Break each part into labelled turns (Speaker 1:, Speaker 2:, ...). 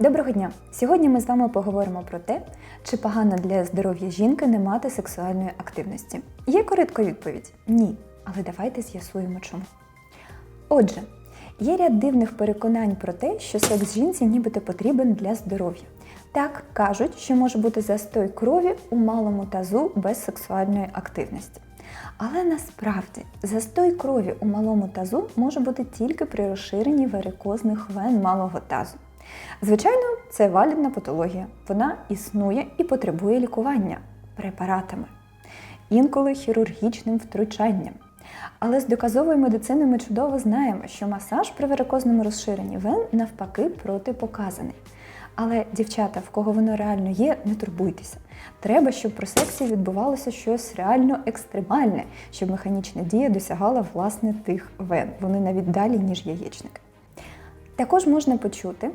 Speaker 1: Доброго дня! Сьогодні ми з вами поговоримо про те, чи погано для здоров'я жінки не мати сексуальної активності. Є коротка відповідь ні. Але давайте з'ясуємо чому. Отже, є ряд дивних переконань про те, що секс жінці нібито потрібен для здоров'я. Так кажуть, що може бути застой крові у малому тазу без сексуальної активності. Але насправді застой крові у малому тазу може бути тільки при розширенні варикозних вен малого тазу. Звичайно, це валідна патологія. Вона існує і потребує лікування препаратами, інколи хірургічним втручанням. Але з доказовою медициною ми чудово знаємо, що масаж при варикозному розширенні вен навпаки протипоказаний. Але, дівчата, в кого воно реально є, не турбуйтеся. Треба, щоб при сексі відбувалося щось реально екстремальне, щоб механічна дія досягала власне тих вен. Вони навіть далі, ніж яєчники. Також можна почути,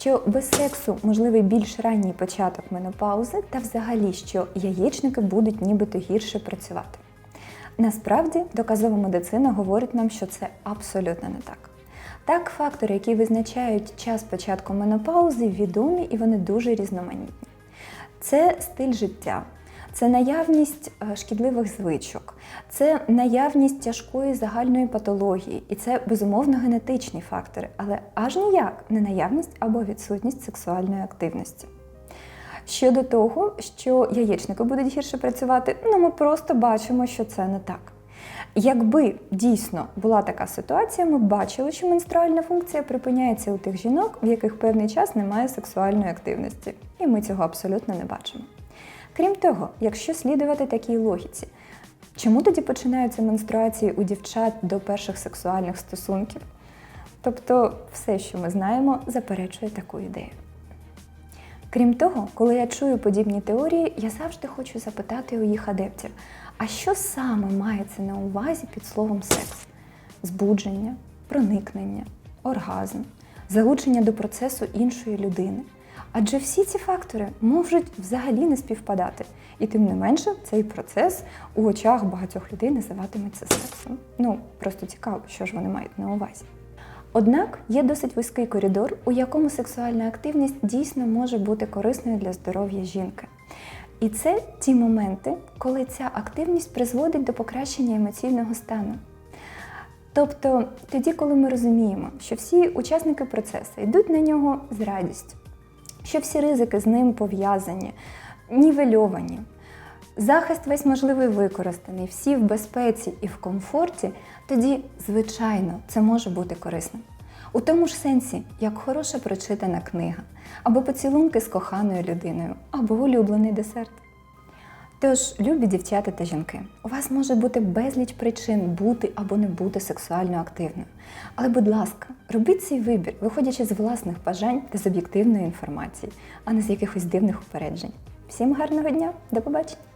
Speaker 1: що без сексу можливий більш ранній початок менопаузи та взагалі, що яєчники будуть нібито гірше працювати. Насправді, доказова медицина говорить нам, що це абсолютно не так. Так, фактори, які визначають час початку менопаузи, відомі і вони дуже різноманітні. Це стиль життя, це наявність е, шкідливих звичок, це наявність тяжкої загальної патології, і це безумовно генетичні фактори, але аж ніяк не наявність або відсутність сексуальної активності. Щодо того, що яєчники будуть гірше працювати, ну ми просто бачимо, що це не так. Якби дійсно була така ситуація, ми б бачили, що менструальна функція припиняється у тих жінок, в яких певний час немає сексуальної активності, і ми цього абсолютно не бачимо. Крім того, якщо слідувати такій логіці, чому тоді починаються менструації у дівчат до перших сексуальних стосунків? Тобто, все, що ми знаємо, заперечує таку ідею. Крім того, коли я чую подібні теорії, я завжди хочу запитати у їх адептів, а що саме мається на увазі під словом секс? Збудження, проникнення, оргазм, залучення до процесу іншої людини. Адже всі ці фактори можуть взагалі не співпадати. І тим не менше, цей процес у очах багатьох людей називатиметься сексом. Ну, просто цікаво, що ж вони мають на увазі. Однак є досить вузький коридор, у якому сексуальна активність дійсно може бути корисною для здоров'я жінки. І це ті моменти, коли ця активність призводить до покращення емоційного стану. Тобто тоді, коли ми розуміємо, що всі учасники процесу йдуть на нього з радістю, що всі ризики з ним пов'язані, нівельовані, захист весь можливий використаний, всі в безпеці і в комфорті, тоді, звичайно, це може бути корисним. У тому ж сенсі, як хороша прочитана книга, або поцілунки з коханою людиною, або улюблений десерт. Тож, любі дівчата та жінки, у вас може бути безліч причин бути або не бути сексуально активною. Але, будь ласка, робіть цей вибір, виходячи з власних бажань та з об'єктивної інформації, а не з якихось дивних упереджень. Всім гарного дня, до побачення!